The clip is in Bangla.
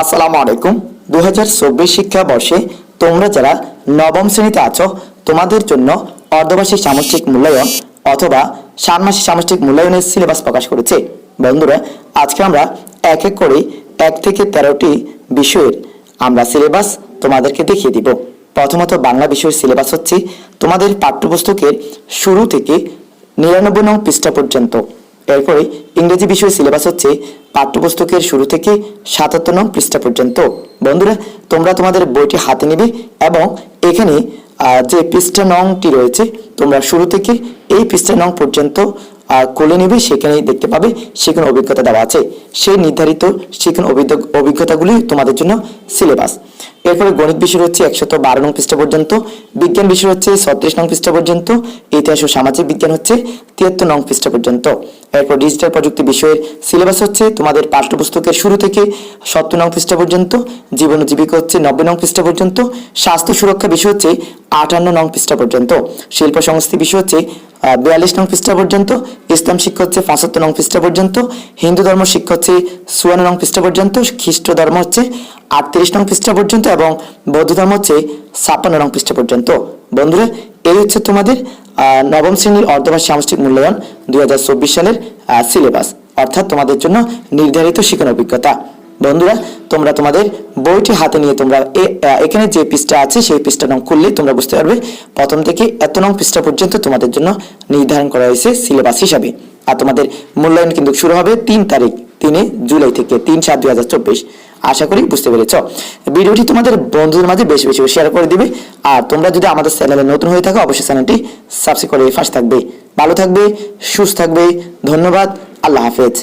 আসসালামু আলাইকুম। দু হাজার চব্বিশ শিক্ষাবর্ষে তোমরা যারা নবম শ্রেণীতে আছো, তোমাদের জন্য অর্ধবার্ষিক সামষ্টিক মূল্যায়ন অথবা ষান্মাসিক সামষ্টিক মূল্যায়নের সিলেবাস প্রকাশ করেছে। বন্ধুরা, আজকে আমরা এক এক করে এক থেকে তেরোটি বিষয়ের আমরা সিলেবাস তোমাদেরকে দেখিয়ে দিব। প্রথমত বাংলা বিষয়ের সিলেবাস হচ্ছে তোমাদের পাঠ্যপুস্তকের শুরু থেকে নিরানব্বই নং পৃষ্ঠা পর্যন্ত। এরপরে ইংরেজি বিষয়ের সিলেবাস হচ্ছে পাঠ্যপুস্তকের শুরু থেকে সাতাত্তর নং পৃষ্ঠা পর্যন্ত। বন্ধুরা, তোমরা তোমাদের বইটি হাতে নেবে এবং এখানে যে পৃষ্ঠা নংটি রয়েছে, তোমরা শুরু থেকে এই পৃষ্ঠা নং পর্যন্ত খুলে নেবে সেখানে দেখতে পাবে সেখানে অভিজ্ঞতা দেওয়া আছে। সেই নির্ধারিত সেখানে অভিজ্ঞ- অভিজ্ঞতাগুলি তোমাদের জন্য সিলেবাস। এরপরে গণিত বিষয় হচ্ছে একশত বারো নং পৃষ্ঠা পর্যন্ত, বিজ্ঞান বিষয় হচ্ছে ছত্রিশ নং পৃষ্ঠা পর্যন্ত, ইতিহাস ও সামাজিক বিজ্ঞান হচ্ছে তিয়াত্তর নং পৃষ্ঠা পর্যন্ত। এরপর ডিজিটাল প্রযুক্তি বিষয়ের সিলেবাস হচ্ছে তোমাদের পাঠ্যপুস্তকের শুরু থেকে সত্তর নং পৃষ্ঠা পর্যন্ত, জীবন জীবিকা হচ্ছে নব্বই নং পৃষ্ঠা পর্যন্ত, স্বাস্থ্য সুরক্ষা বিষয় হচ্ছে আটান্ন নং পৃষ্ঠা পর্যন্ত শিল্প সংস্কৃতি বিষয় হচ্ছে বিয়াল্লিশ নং পৃষ্ঠা পর্যন্ত, ইসলাম শিক্ষা হচ্ছে পঁচাত্তর নং পৃষ্ঠা পর্যন্ত, হিন্দু ধর্ম শিক্ষা হচ্ছে চুয়ান্ন নং পৃষ্ঠা পর্যন্ত, খ্রিস্ট ধর্ম হচ্ছে আটত্রিশ নং পৃষ্ঠা পর্যন্ত এবং বৌদ্ধ ধর্ম হচ্ছে ছাপ্পান্ন নং পৃষ্ঠা পর্যন্ত। বন্ধুরা, এই হচ্ছে তোমাদের নবম শ্রেণির অর্ধবার্ষিক সামষ্টিক মূল্যায়ন দুই হাজার চব্বিশ সালের সিলেবাস অর্থাৎ তোমাদের জন্য নির্ধারিত শিক্ষণ অভিজ্ঞতা। বন্ধুরা, তোমরা তোমাদের বইটি হাতে নিয়ে তোমরা এখানে যে পৃষ্ঠা আছে, সেই পৃষ্ঠা নং খুললে তোমরা বুঝতে পারবে। প্রথম থেকে এত নং পৃষ্ঠা পর্যন্ত তোমাদের জন্য নির্ধারণ করা হয়েছে সিলেবাস হিসাবে। আর তোমাদের মূল্যায়ন কিন্তু শুরু হবে তিন তারিখ, তিনে জুলাই থেকে তিন সাত দুই হাজার চব্বিশ। আশা করি বুঝতে পেরেছ? ভিডিওটি তোমাদের বন্ধুদের মাঝে বেশি বেশি শেয়ার করে দিবে। আর তোমরা যদি আমাদের চ্যানেলে নতুন হয়ে থাকো, অবশ্যই চ্যানেলটি সাবস্ক্রাইব করে ফার্স্ট থাকবে। ভালো থাকবে, সুস্থ থাকবে। ধন্যবাদ, আল্লাহ হাফেজ।